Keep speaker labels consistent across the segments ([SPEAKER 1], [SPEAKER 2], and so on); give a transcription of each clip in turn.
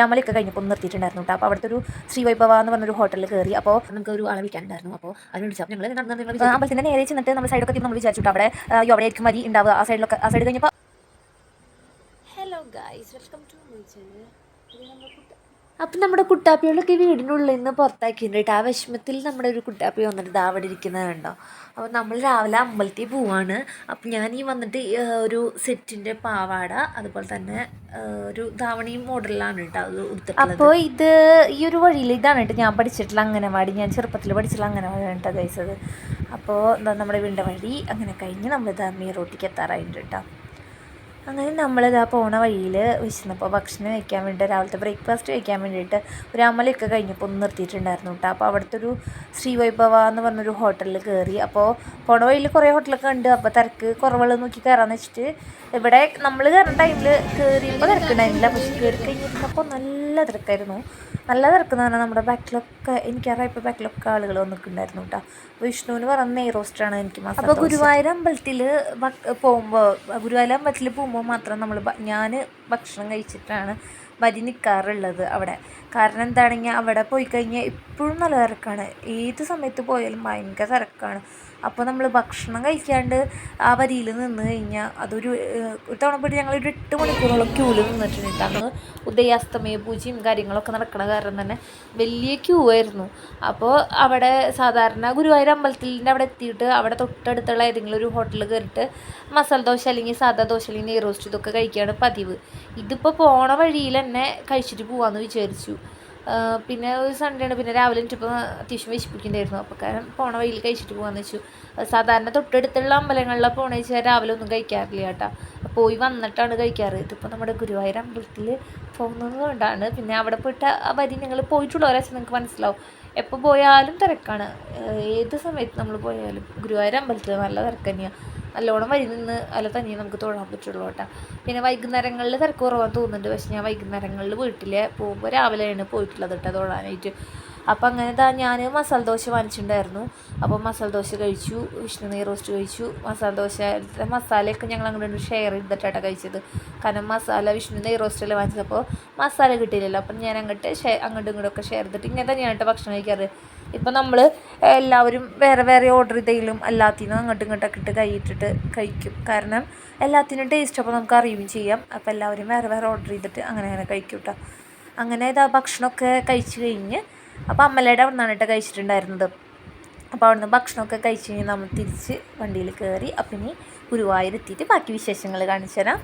[SPEAKER 1] രാമലയൊക്കെ കഴിഞ്ഞപ്പോൾ ഒന്ന് നിർത്തിയിട്ടുണ്ടായിരുന്നു കേട്ടോ. അപ്പോൾ അവിടുത്തെ ഒരു ശ്രീ വൈഭവ എന്ന് പറഞ്ഞൊരു ഹോട്ടലിൽ കയറി. അപ്പോൾ നമുക്ക് ഒരു ആളെ വിളിക്കാനുണ്ടായിരുന്നു. അപ്പോൾ അതിന് വിളിച്ചപ്പോൾ ഞങ്ങൾ നടന്നു അമ്പലത്തിന്റെ നേരെ ചെന്നിട്ട് നമ്മൾ സൈഡൊക്കെ നമ്മൾ വിചാരിച്ചു. അവിടെ അവിടെ ആയിരിക്കും മതി ഉണ്ടാവുക. ആ സൈഡിലൊക്കെ ആ സൈഡ് കഴിഞ്ഞപ്പോൾ
[SPEAKER 2] hello guys welcome to my channel
[SPEAKER 1] അപ്പം നമ്മുടെ കുട്ടാപ്പികളൊക്കെ വീടിനുള്ളിൽ നിന്ന് പുറത്താക്കിയിട്ടുണ്ട് ആ വിഷമത്തിൽ നമ്മുടെ ഒരു കുട്ടാപ്പി വന്നിട്ട് അവിടെ ഇരിക്കുന്നത് കണ്ടോ? അപ്പോൾ നമ്മൾ രാവിലെ അമ്പലത്തിൽ പോവാണ്. അപ്പം ഞാൻ ഈ വന്നിട്ട് ഒരു സെറ്റിന്റെ പാവാട അതുപോലെ തന്നെ ഒരു ധാവണി മോഡലിലാണ് കേട്ടോ അത് ഉടുത്തിട്ടുള്ളത്. അപ്പോൾ ഇത് ഈ ഒരു വഴിയിൽ ഇതാണ് കേട്ടോ. ഞാൻ പഠിച്ചിട്ടുള്ള അംഗനവാടി. ഞാൻ ചെറുപ്പത്തിൽ പഠിച്ചിട്ടുള്ള അംഗനവാടിയാണ് കേട്ടോ കഴിച്ചത് അപ്പോൾ നമ്മുടെ വീടിന്റെ വഴി അങ്ങനെ കഴിഞ്ഞ് നമ്മൾ മീ റോട്ടിക്ക് എത്താറായിട്ടുണ്ട് കേട്ടോ. അങ്ങനെ നമ്മളിതാ പോണ വഴിയിൽ വിശന്നപ്പോൾ ഭക്ഷണം കഴിക്കാൻ വേണ്ടി രാവിലത്തെ ബ്രേക്ക്ഫാസ്റ്റ് കഴിക്കാൻ വേണ്ടിയിട്ട് ഒരു അമലൊക്കെ കഴിഞ്ഞപ്പോൾ ഒന്ന് നിർത്തിയിട്ടുണ്ടായിരുന്നു കേട്ടോ അപ്പോൾ അവിടുത്തെ ഒരു ശ്രീ വൈഭവ എന്ന് പറഞ്ഞൊരു ഹോട്ടലിൽ കയറി അപ്പോൾ പോണ വഴിയിൽ കുറേ ഹോട്ടലൊക്കെ ഉണ്ട് അപ്പോൾ തിരക്ക് കുറവുള്ളത് നോക്കി കയറാന്ന് വെച്ചിട്ട് ഇവിടെ നമ്മൾ കയറുന്ന ടൈമിൽ കയറിയപ്പോൾ തിരക്കുണ്ടായിരുന്നില്ല. പക്ഷെ കയറി കഴിഞ്ഞിരുന്നപ്പോൾ നല്ല തിരക്കായിരുന്നു. നല്ല തിരക്കെന്ന് പറഞ്ഞാൽ നമ്മുടെ ബാക്കിലൊക്കെ എനിക്കറിയാം ഇപ്പോൾ ബാക്കിലൊക്കെ ആളുകൾ വന്നിട്ടുണ്ടായിരുന്നു കേട്ടോ വിഷ്ണുവിന് പറഞ്ഞ നെയ് റോസ്റ്റാണ് എനിക്ക് മസാല അപ്പോൾ ഗുരുവായൂർ അമ്പലത്തിൽ പോകുമ്പോൾ ഗുരുവായൂർ അമ്പലത്തിൽ പോകുമ്പോൾ മാത്രം നമ്മൾ ഞാൻ ഭക്ഷണം കഴിച്ചിട്ടാണ് വരി നിൽക്കാറുള്ളത് അവിടെ. കാരണം എന്താണെങ്കിൽ അവിടെ പോയി കഴിഞ്ഞാൽ ഇപ്പോഴും നല്ല തിരക്കാണ്. ഏത് സമയത്ത് പോയാലും ഭയങ്കര തിരക്കാണ്. അപ്പോൾ നമ്മൾ ഭക്ഷണം കഴിക്കാണ്ട് ആ വരിയിൽ നിന്ന് കഴിഞ്ഞാൽ അതൊരു ഒരു തവണ പോയിട്ട് ഞങ്ങൾ ഒരു എട്ട് മണിക്കൂറോളം ക്യൂവിൽ നിന്നിട്ടുണ്ട്. അന്ന് ഉദയാസ്തമയ പൂജയും കാര്യങ്ങളൊക്കെ നടക്കണ കാരണം തന്നെ വലിയ ക്യൂ ആയിരുന്നു. അപ്പോൾ അവിടെ സാധാരണ ഗുരുവായൂർ അമ്പലത്തിന്റെ അവിടെ എത്തിയിട്ട് അവിടെ തൊട്ടടുത്തുള്ള ഏതെങ്കിലും ഒരു ഹോട്ടലിൽ കയറിയിട്ട് മസാല ദോശ അല്ലെങ്കിൽ സാധാ ദോശ അല്ലെങ്കിൽ നെയ് റോസ്റ്റ് ഇതൊക്കെ കഴിക്കുകയാണ് പതിവ്. ഇതിപ്പോൾ പോണ വഴിയിൽ തന്നെ കഴിച്ചിട്ട് പോകാമെന്ന് വിചാരിച്ചു. പിന്നെ ഒരു സൺഡേ ആണ്. പിന്നെ രാവിലെ എനിക്കിപ്പോൾ അത്യാവശ്യം വിശപ്പിക്കുന്നുണ്ടായിരുന്നു. അപ്പോൾ കാരണം പോണ വഴിയിൽ കഴിച്ചിട്ട് പോകാമെന്ന് വെച്ചു. സാധാരണ തൊട്ടടുത്തുള്ള അമ്പലങ്ങളിലാണ് പോണ വെച്ചാൽ രാവിലെ ഒന്നും കഴിക്കാറില്ല കേട്ടോ. പോയി വന്നിട്ടാണ് കഴിക്കാറ്. ഇതിപ്പോൾ നമ്മുടെ ഗുരുവായൂർ അമ്പലത്തിൽ പോകുന്നതുകൊണ്ടാണ് പിന്നെ അവിടെ പോയിട്ട് ആ വരി നിങ്ങൾ പോയിട്ടുള്ളവരാച്ചാൽ നിങ്ങൾക്ക് മനസ്സിലാവും. എപ്പോൾ പോയാലും തിരക്കാണ്. ഏത് സമയത്ത് നമ്മൾ പോയാലും ഗുരുവായൂർ അമ്പലത്തിൽ നല്ല തിരക്ക് തന്നെയാണ് നല്ലോണം വഴി നിന്ന് അല്ല തന്നെ നമുക്ക് തൊഴാൻ പറ്റുള്ളൂ കേട്ടോ. പിന്നെ വൈകുന്നേരങ്ങളിൽ തിരക്ക് കുറവാൻ തോന്നുന്നുണ്ട്. പക്ഷെ ഞാൻ വൈകുന്നേരങ്ങളിൽ വീട്ടിൽ പോകുമ്പോൾ രാവിലെയാണ് പോയിട്ടുള്ളത് കേട്ടോ തൊഴാനായിട്ട്. അപ്പം അങ്ങനെ ഞാൻ മസാല ദോശ വാങ്ങിച്ചിട്ടുണ്ടായിരുന്നു. അപ്പോൾ മസാല ദോശ കഴിച്ചു വിഷ്ണു റോസ്റ്റ് കഴിച്ചു. മസാല ദോശ മസാലയൊക്കെ ഞങ്ങൾ അങ്ങോട്ട് ഷെയർ ചെയ്തിട്ടാണ് കഴിച്ചത്. കാരണം മസാല വിഷ്ണു നെയ് അപ്പോൾ മസാല കിട്ടിയില്ലല്ലോ. അപ്പം ഞാൻ അങ്ങോട്ട് ഷെയർ അങ്ങോട്ടും ഇങ്ങോട്ടൊക്കെ ഷെയർ ചെയ്തിട്ട് ഇങ്ങനെ തന്നെയാണ് ഭക്ഷണം കഴിക്കാറ്. ഇപ്പം നമ്മൾ എല്ലാവരും വേറെ വേറെ ഓർഡർ ചെയ്തെങ്കിലും എല്ലാത്തിനും അങ്ങോട്ടും ഇങ്ങോട്ടൊക്കെ ഇട്ട് കൈയിട്ടിട്ട് കഴിക്കും. കാരണം എല്ലാത്തിനും ടേസ്റ്റ് അപ്പോൾ നമുക്ക് അറിയുകയും ചെയ്യാം. അപ്പോൾ എല്ലാവരും വേറെ വേറെ ഓർഡർ ചെയ്തിട്ട് അങ്ങനെ അങ്ങനെ കഴിക്കും കേട്ടോ അങ്ങനെ ഇതാ ഭക്ഷണമൊക്കെ കഴിച്ച് കഴിഞ്ഞ് അപ്പോൾ അമ്മലയുടെ അവിടെ നിന്നാണ് കേട്ടോ കഴിച്ചിട്ടുണ്ടായിരുന്നത്. അപ്പോൾ അവിടുന്ന് ഭക്ഷണമൊക്കെ കഴിച്ച് കഴിഞ്ഞ് നമ്മൾ തിരിച്ച് വണ്ടിയിൽ കയറി അപ്പം ഇനി ഗുരുവായൂർ എത്തിയിട്ട് ബാക്കി വിശേഷങ്ങൾ കാണിച്ചു തരാം.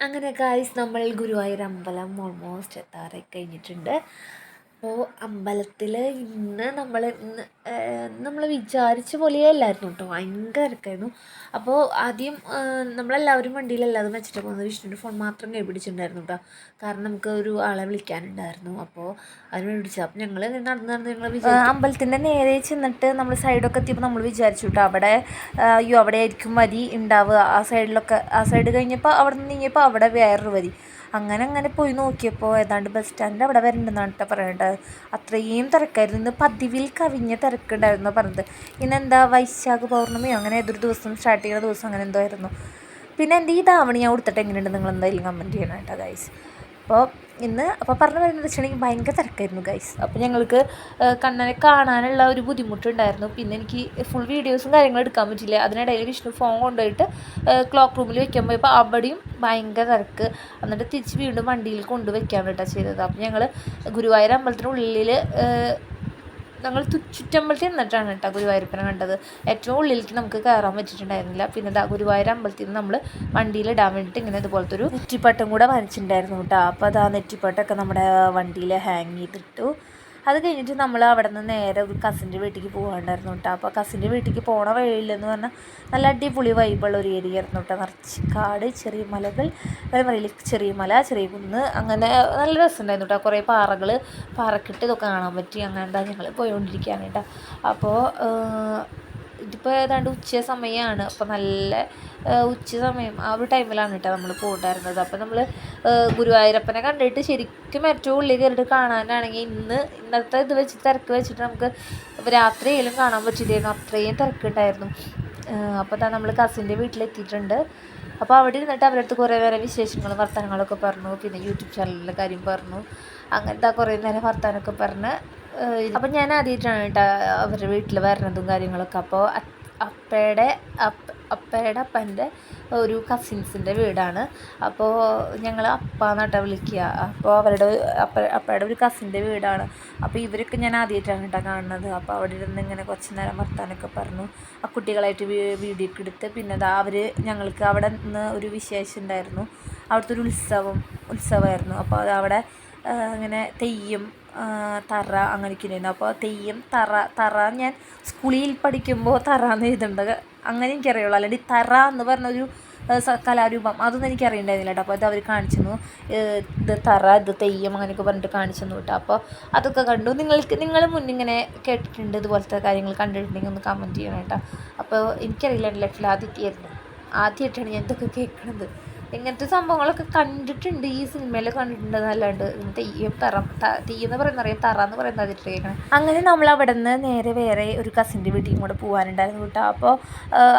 [SPEAKER 1] അങ്ങനെ ഗായ്സ് നമ്മൾ ഗുരുവായൂർ അമ്പലം ഓൾമോസ്റ്റ് എത്താറായി കഴിഞ്ഞിട്ടുണ്ട്. അപ്പോൾ അമ്പലത്തിൽ ഇന്ന് നമ്മൾ ഇന്ന് നമ്മൾ വിചാരിച്ച പോലെയേ അല്ലായിരുന്നു കേട്ടോ. ഭയങ്കര തിരക്കായിരുന്നു അപ്പോൾ ആദ്യം നമ്മളെല്ലാവരും വണ്ടിയിലല്ലാതെ വെച്ചിട്ട് പോകുന്നത്. വിഷ്ണുവിന്റെ ഫോൺ മാത്രം കൈ പിടിച്ചിട്ടുണ്ടായിരുന്നു കേട്ടോ. കാരണം നമുക്ക് ഒരു ആളെ വിളിക്കാനുണ്ടായിരുന്നു. അപ്പോൾ അതിന് വിളിച്ചു വിളിച്ചത് അപ്പോൾ ഞങ്ങൾ നടന്ന് നടന്ന് ഞങ്ങൾ അമ്പലത്തിന്റെ നേരെ ചെന്നിട്ട് നമ്മൾ സൈഡൊക്കെ എത്തിയപ്പോൾ നമ്മൾ വിചാരിച്ചു കേട്ടോ അവിടെ അയ്യോ അവിടെ ആയിരിക്കും വരി ഉണ്ടാവുക. ആ സൈഡിലൊക്കെ ആ സൈഡ് കഴിഞ്ഞപ്പോൾ അവിടെ നിന്ന് നീങ്ങിയപ്പോൾ അവിടെ വേറൊരു വരി. അങ്ങനെ അങ്ങനെ പോയി നോക്കിയപ്പോൾ ഏതാണ്ട് ബസ് സ്റ്റാൻഡിന്റെ അവിടെ വരണ്ടെന്നാണ് കേട്ടോ പറയേണ്ടത് അത്രയും തിരക്കായിരുന്നു. ഇന്ന് പതിവിൽ കവിഞ്ഞ തിരക്കുണ്ടായിരുന്നു പറഞ്ഞത്. ഇന്നെന്താ വൈശാഖ പൗർണമിയോ അങ്ങനെ ഏതൊരു ദിവസം സ്റ്റാർട്ട് ചെയ്യുന്ന ദിവസം അങ്ങനെ എന്തോ ആയിരുന്നു. പിന്നെ എന്റെ ഈ ധാവണി ഞാൻ കൊടുത്തിട്ട് എങ്ങനെയുണ്ട്? നിങ്ങൾ എന്തായാലും കമന്റ് ചെയ്യണം കേട്ടോ ഗൈസ് അപ്പോൾ ഇന്ന് അപ്പോൾ പറഞ്ഞു വരുന്നത് വെച്ചിട്ടുണ്ടെങ്കിൽ ഭയങ്കര തിരക്കായിരുന്നു ഗൈസ് അപ്പോൾ ഞങ്ങൾക്ക് കണ്ണനെ കാണാനുള്ള ഒരു ബുദ്ധിമുട്ടുണ്ടായിരുന്നു. പിന്നെ എനിക്ക് ഫുൾ വീഡിയോസും കാര്യങ്ങളും എടുക്കാൻ പറ്റില്ല അതിനിടയിൽ വിഷ്ണു ഫോൺ കൊണ്ടുപോയിട്ട് ക്ലോക്ക് റൂമിൽ വെക്കാൻ പോയപ്പോൾ അവിടെയും ഭയങ്കര തിരക്ക്. എന്നിട്ട് തിരിച്ച് വീണ്ടും വണ്ടിയിൽ കൊണ്ടുവയ്ക്കാൻ വേണ്ടിയിട്ടാണ് ചെയ്തത്. അപ്പോൾ ഞങ്ങൾ ഗുരുവായൂർ അമ്പലത്തിനുള്ളിൽ ഞങ്ങൾ ചുറ്റമ്പലത്തിൽ നിന്നിട്ടാണ് കേട്ടോ ഗുരുവായൂരപ്പനെ കണ്ടത്. ഏറ്റവും ഉള്ളിലേക്ക് നമുക്ക് കയറാൻ പറ്റിയിട്ടുണ്ടായിരുന്നില്ല. പിന്നെ ദാ ഗുരുവായൂർ അമ്പലത്തിൽ നിന്ന് നമ്മൾ വണ്ടിയിൽ ഇടാൻ വേണ്ടിയിട്ട് ഇങ്ങനെ ഇതുപോലത്തെ ഒരു നെറ്റിപ്പട്ടം കൂടെ വരച്ചിട്ടുണ്ടായിരുന്നു കേട്ടോ. അപ്പോൾ അത് ആ നെറ്റിപ്പട്ടമൊക്കെ നമ്മുടെ വണ്ടിയിൽ ഹാങ് ചെയ്തിട്ടു. അത് കഴിഞ്ഞിട്ട് നമ്മൾ അവിടെ നിന്ന് നേരെ ഒരു കസിന്റെ വീട്ടിലേക്ക് പോകാണ്ടായിരുന്നു കേട്ടോ അപ്പോൾ കസിന്റെ വീട്ടിലേക്ക് പോണ വഴിയില്ലെന്ന് പറഞ്ഞാൽ നല്ല അടിപൊളി വൈബുള്ള ഒരു ഏരിയ ആയിരുന്നു കേട്ടോ നിറച്ച് കാട് ചെറിയ മലകൾ അതേപോലെ ചെറിയ മല ചെറിയ കുന്ന് അങ്ങനെ നല്ല രസമുണ്ടായിരുന്നു കേട്ടോ കുറേ പാറകൾ പാറക്കെട്ട് ഇതൊക്കെ കാണാൻ പറ്റി. അങ്ങനെ ഞങ്ങൾ പോയിക്കൊണ്ടിരിക്കുകയാണ് കേട്ടോ അപ്പോൾ ഇതിപ്പോൾ ഏതാണ്ട് ഉച്ച സമയമാണ് അപ്പോൾ നല്ല ഉച്ച സമയം. ആ ഒരു ടൈമിലാണ് കേട്ടോ നമ്മൾ പോയിട്ടുണ്ടായിരുന്നത് അപ്പോൾ നമ്മൾ ഗുരുവായൂരപ്പനെ കണ്ടിട്ട് ശരിക്കും ഏറ്റവും ഉള്ളിൽ കയറിയിട്ട് കാണാനാണെങ്കിൽ ഇന്ന് ഇന്നത്തെ ഇത് വെച്ച് തിരക്ക് വെച്ചിട്ട് നമുക്ക് രാത്രിയായാലും കാണാൻ പറ്റില്ലായിരുന്നു. അത്രയും തിരക്കുണ്ടായിരുന്നു. അപ്പോൾ തന്നെ നമ്മൾ കസിന്റെ വീട്ടിലെത്തിയിട്ടുണ്ട്. അപ്പോൾ അവിടെ ഇരുന്നിട്ട് അവരുടെ അടുത്ത് കുറേ നേരം വിശേഷങ്ങളും വർത്തമാനങ്ങളൊക്കെ പറഞ്ഞു. പിന്നെ യൂട്യൂബ് ചാനലിന്റെ കാര്യം പറഞ്ഞു. അങ്ങനത്തെ കുറേ നേരം വർത്തമാനമൊക്കെ പറഞ്ഞ് അപ്പം ഞാൻ ആദ്യമായിട്ടാണ് കേട്ടോ അവരുടെ വീട്ടിൽ വരണതും കാര്യങ്ങളൊക്കെ. അപ്പോൾ അപ്പയുടെ അപ്പ അപ്പയുടെ അപ്പന്റെ ഒരു കസിൻസിന്റെ വീടാണ്. അപ്പോൾ ഞങ്ങൾ അപ്പ എന്നാട്ടാ വിളിക്കുക അപ്പോൾ അവരുടെ അപ്പ അപ്പയുടെ ഒരു കസിന്റെ വീടാണ്. അപ്പോൾ ഇവരൊക്കെ ഞാൻ ആദ്യമായിട്ടാണ് കേട്ടോ കാണുന്നത്. അപ്പോൾ അവിടെ ഇരുന്ന് ഇങ്ങനെ കുറച്ച് നേരം വർത്താനൊക്കെ പറഞ്ഞു. ആ കുട്ടികളായിട്ട് വീഡിയോ ഒക്കെ എടുത്ത് പിന്നെ അതാ അവർ ഞങ്ങൾക്ക് അവിടെ നിന്ന് ഒരു വിശേഷം ഉണ്ടായിരുന്നു. അവിടുത്തെ ഒരു ഉത്സവം ഉത്സവമായിരുന്നു. അപ്പോൾ അത് അവിടെ അങ്ങനെ തെയ്യം തറ അങ്ങനെയൊക്കെ ഉണ്ടായിരുന്നു അപ്പോൾ തെയ്യം തറ തറ ഞാൻ സ്കൂളിൽ പഠിക്കുമ്പോൾ തറ എന്ന് എഴുതേണ്ടത് അങ്ങനെ എനിക്കറിയുള്ളൂ. അല്ലെങ്കിൽ തറ എന്ന് പറഞ്ഞൊരു കലാരൂപം അതൊന്നും എനിക്ക് അറിയണ്ടായിരുന്നില്ല കേട്ടോ. അപ്പോൾ അത് അവർ കാണിച്ചു തന്നു. ഇത് തറ ഇത് തെയ്യം അങ്ങനെയൊക്കെ പറഞ്ഞിട്ട് കാണിച്ചു തന്നു കേട്ടോ. അപ്പോൾ അതൊക്കെ കണ്ടു. നിങ്ങൾക്ക് നിങ്ങൾ മുന്നിങ്ങനെ കേട്ടിട്ടുണ്ട് ഇതുപോലത്തെ കാര്യങ്ങൾ കണ്ടിട്ടുണ്ടെങ്കിൽ ഒന്ന് കമന്റ് ചെയ്യണം കേട്ടോ. അപ്പോൾ എനിക്കറിയില്ല ലെറ്റിൽ ആദ്യമായിട്ടായിരുന്നു. ആദ്യമായിട്ടാണ് ഞാൻ ഇതൊക്കെ കേൾക്കണത്. ഇങ്ങനത്തെ സംഭവങ്ങളൊക്കെ കണ്ടിട്ടുണ്ട്. ഈ സിനിമയിൽ കണ്ടിട്ടുണ്ട് എന്നല്ലാണ്ട് തെയ്യം തറ തീയെന്ന് എന്ന് പറയുന്ന അറിയാം തറ എന്ന് പറയുന്നത് അതിട്ട് കേൾക്കണം അങ്ങനെ നമ്മൾ അവിടെ നിന്ന് നേരെ വേറെ ഒരു കസിന്റെ വീട്ടിൽ കൂടെ പോകാനുണ്ടായിരുന്നു കേട്ടോ. അപ്പോൾ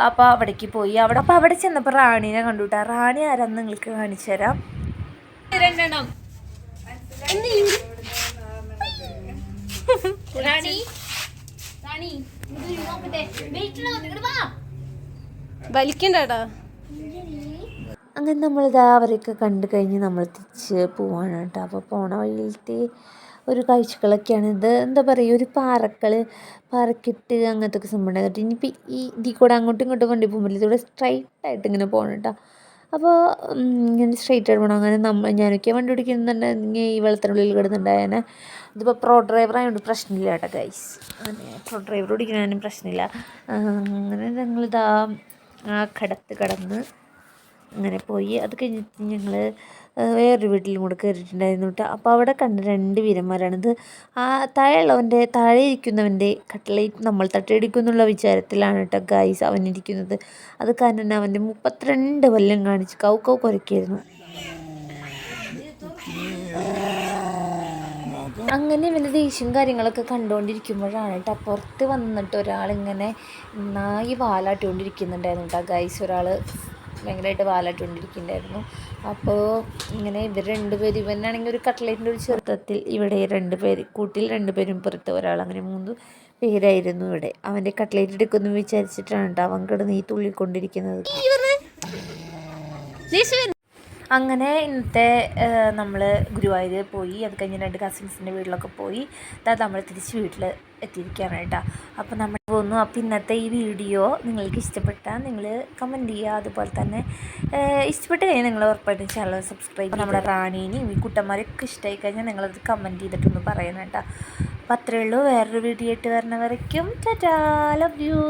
[SPEAKER 1] അപ്പോൾ അവിടേക്ക് പോയി. അവിടെ അപ്പോൾ അവിടെ ചെന്നപ്പോൾ റാണീനെ കണ്ടു കേട്ടോ. റാണി ആരാന്ന് നിങ്ങൾക്ക് കാണിച്ചു തരാം.
[SPEAKER 2] രണ്ടെണ്ണം. റാണി. റാണി
[SPEAKER 1] അങ്ങനെ നമ്മളിതാ അവരെയൊക്കെ കണ്ടു കഴിഞ്ഞ് നമ്മൾ തിരിച്ച് പോവാണ് കേട്ടോ അപ്പോൾ പോണ വഴിയിലത്തെ ഒരു കാഴ്ചകളൊക്കെയാണ് ഇത്. എന്താ പറയുക ഒരു പാറക്കൾ പാറക്കെട്ട് അങ്ങനത്തെ ഒക്കെ സംഭവം ഉണ്ടായിട്ട് ഇനിയിപ്പോൾ ഈ ഇതിൽ കൂടെ അങ്ങോട്ടും ഇങ്ങോട്ടും വണ്ടി പോകുമ്പോൾ ഇതിലൂടെ സ്ട്രൈറ്റ് ആയിട്ട് ഇങ്ങനെ പോകണം കേട്ടോ അപ്പോൾ ഇങ്ങനെ സ്ട്രൈറ്റ് ആയിട്ട് പോകണം അങ്ങനെ നമ്മൾ ഞാനൊക്കെ വണ്ടി ഓടിക്കുന്നുണ്ടെങ്കിൽ ഈ വെള്ളത്തിനുള്ളിൽ കിടന്നുണ്ടായേനെ. ഇതിപ്പോൾ പ്രോ ഡ്രൈവർ ആയതുകൊണ്ട് പ്രശ്നമില്ല കേട്ടോ ഗൈസ് അങ്ങനെ പ്രോ ഡ്രൈവർ ഓടിക്കുന്നതിനും പ്രശ്നമില്ല. അങ്ങനെ ഞങ്ങളിതാ ആ കടത്ത് കടന്ന് അങ്ങനെ പോയി. അത് കഴിഞ്ഞിട്ട് ഞങ്ങൾ വേറൊരു വീട്ടിലും കൂടെ കയറിയിട്ടുണ്ടായിരുന്നു കേട്ടോ. അപ്പോൾ അവിടെ കണ്ട രണ്ട് വീരന്മാരാണിത് ആ താഴെയുള്ളവന്റെ താഴെ ഇരിക്കുന്നവന്റെ കട്ടലേറ്റ് നമ്മൾ തട്ടിയടിക്കും എന്നുള്ള വിചാരത്തിലാണ് കേട്ടോ ഗൈസ് അവനിരിക്കുന്നത്. അത് കാരണം അവന്റെ മുപ്പത്തിരണ്ട് കൊല്ലം കാണിച്ച് കൗ കൗ കുരയ്ക്കായിരുന്നു. അങ്ങനെ ഇവന്റെ ദേഷ്യം കാര്യങ്ങളൊക്കെ കണ്ടുകൊണ്ടിരിക്കുമ്പോഴാണ് കേട്ടോ പുറത്ത് വന്നിട്ട് ഒരാളിങ്ങനെ നായി വാലാട്ടുകൊണ്ടിരിക്കുന്നുണ്ടായിരുന്നു കേട്ടോ ഗൈസ് ഒരാൾ ഭയങ്കരമായിട്ട് വാലാട്ടിക്കൊണ്ടിരിക്കുന്നുണ്ടായിരുന്നു അപ്പോൾ ഇങ്ങനെ ഇവർ രണ്ടുപേരും ഇവനാണെങ്കിൽ ഒരു കട്ട്ലേറ്റിന്റെ ഒരു ചെറുത്തത്തിൽ ഇവിടെ രണ്ട് പേര് കൂട്ടിൽ രണ്ട് പേരും പുറത്ത് ഒരാൾ അങ്ങനെ മൂന്ന് പേരായിരുന്നു ഇവിടെ. അവന്റെ കട്ട്ലേറ്റ് എടുക്കുമെന്ന് വിചാരിച്ചിട്ടാണ് അവൻ കിടന്ന് ഈ തുള്ളിക്കൊണ്ടിരിക്കുന്നത് അങ്ങനെ ഇന്നത്തെ നമ്മൾ ഗുരുവായൂർ പോയി അത് കഴിഞ്ഞ് രണ്ട് കസിൻസിന്റെ വീട്ടിലൊക്കെ പോയി അതായത് നമ്മൾ തിരിച്ച് വീട്ടിൽ എത്തിയിരിക്കുകയാണ് കേട്ടോ അപ്പോൾ നമ്മൾ പോകുന്നു അപ്പോൾ ഇന്നത്തെ ഈ വീഡിയോ നിങ്ങൾക്ക് ഇഷ്ടപ്പെട്ടാൽ നിങ്ങൾ കമന്റ് ചെയ്യുക അതുപോലെ തന്നെ ഇഷ്ടപ്പെട്ട് കഴിഞ്ഞാൽ നിങ്ങൾ ഉറപ്പായിട്ടും ചാനൽ സബ്സ്ക്രൈബ് നമ്മുടെ റാണീനെയും ഈ കുട്ടന്മാരൊക്കെ ഇഷ്ടമായി കഴിഞ്ഞാൽ നിങ്ങളത് കമന്റ് ചെയ്തിട്ടൊന്ന് പറയണം കേട്ടോ. അപ്പോൾ അത്രയേ ഉള്ളൂ. വേറൊരു വീഡിയോ ആയിട്ട് വരണ വരയ്ക്കും ടാറ്റാ ലവ് യു